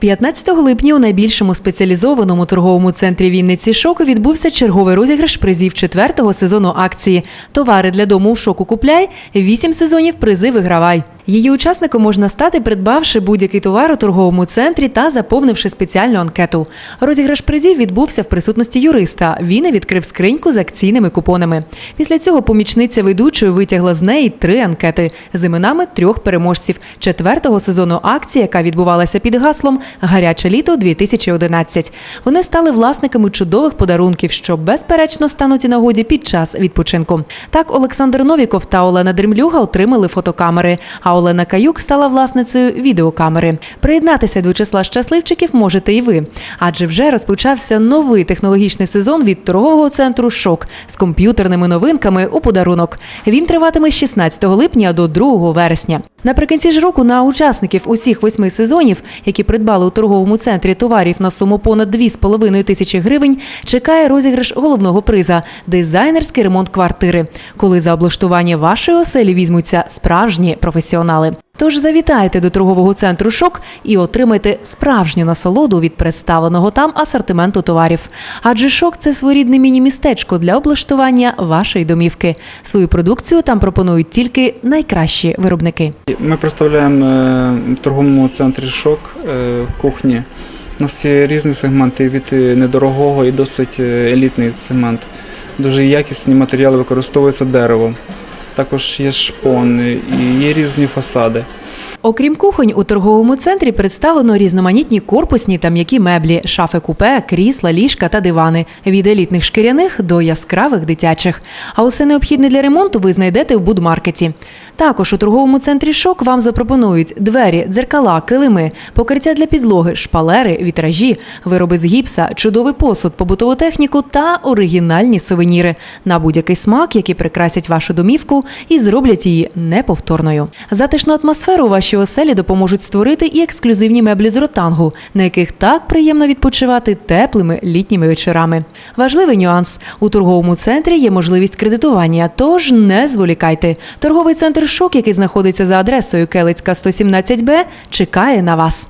15 липня у найбільшому спеціалізованому торговому центрі Вінниці Шоку відбувся черговий розіграш призів четвертого сезону акції. Товари для дому у шоку купляй, вісім сезонів призи вигравай. Її учасником можна стати, придбавши будь-який товар у торговому центрі та заповнивши спеціальну анкету. Розіграш призів відбувся в присутності юриста. Він і відкрив скриньку з акційними купонами. Після цього помічниця ведучої витягла з неї три анкети з іменами трьох переможців четвертого сезону акції, яка відбувалася під гаслом Гаряче літо 2011. Вони стали власниками чудових подарунків, що безперечно стануть і нагоді під час відпочинку. Так Олександр Новіков та Олена Дремлюга отримали фотокамери. А Олена Каюк стала власницею відеокамери. Приєднатися до числа щасливчиків можете і ви, адже вже розпочався новий технологічний сезон від торгового центру Шок з комп'ютерними новинками у подарунок. Він триватиме з 16 липня до 2 вересня. Наприкінці ж року на учасників усіх восьми сезонів, які придбали у торговому центрі товарів на суму понад 2,5 тисячі гривень, чекає розіграш головного приза дизайнерський ремонт квартири, коли за облаштування вашої оселі візьмуться справжні професіонали. Тож завітайте до торгового центру Шок і отримайте справжню насолоду від представленого там асортименту товарів. Адже шок це своєрідне міні-містечко для облаштування вашої домівки. Свою продукцію там пропонують тільки найкращі виробники. Ми представляємо е, в торговому центрі шок е, кухні. У нас є різні сегменти від е, недорогого і досить елітний сегмент. Дуже якісні матеріали використовується дерево. Також є шпони і є різні фасади. Окрім кухонь, у торговому центрі представлено різноманітні корпусні та м'які меблі, шафи купе, крісла, ліжка та дивани від елітних шкіряних до яскравих дитячих. А усе необхідне для ремонту ви знайдете в будмаркеті. Також у торговому центрі шок вам запропонують двері, дзеркала, килими, покриття для підлоги, шпалери, вітражі, вироби з гіпса, чудовий посуд, побутову техніку та оригінальні сувеніри на будь-який смак, які прикрасять вашу домівку і зроблять її неповторною. Затишну атмосферу у вашій оселі допоможуть створити і ексклюзивні меблі з ротангу, на яких так приємно відпочивати теплими літніми вечорами. Важливий нюанс у торговому центрі є можливість кредитування, тож не зволікайте. Торговий центр Шок, який знаходиться за адресою Келицька 117Б, чекає на вас.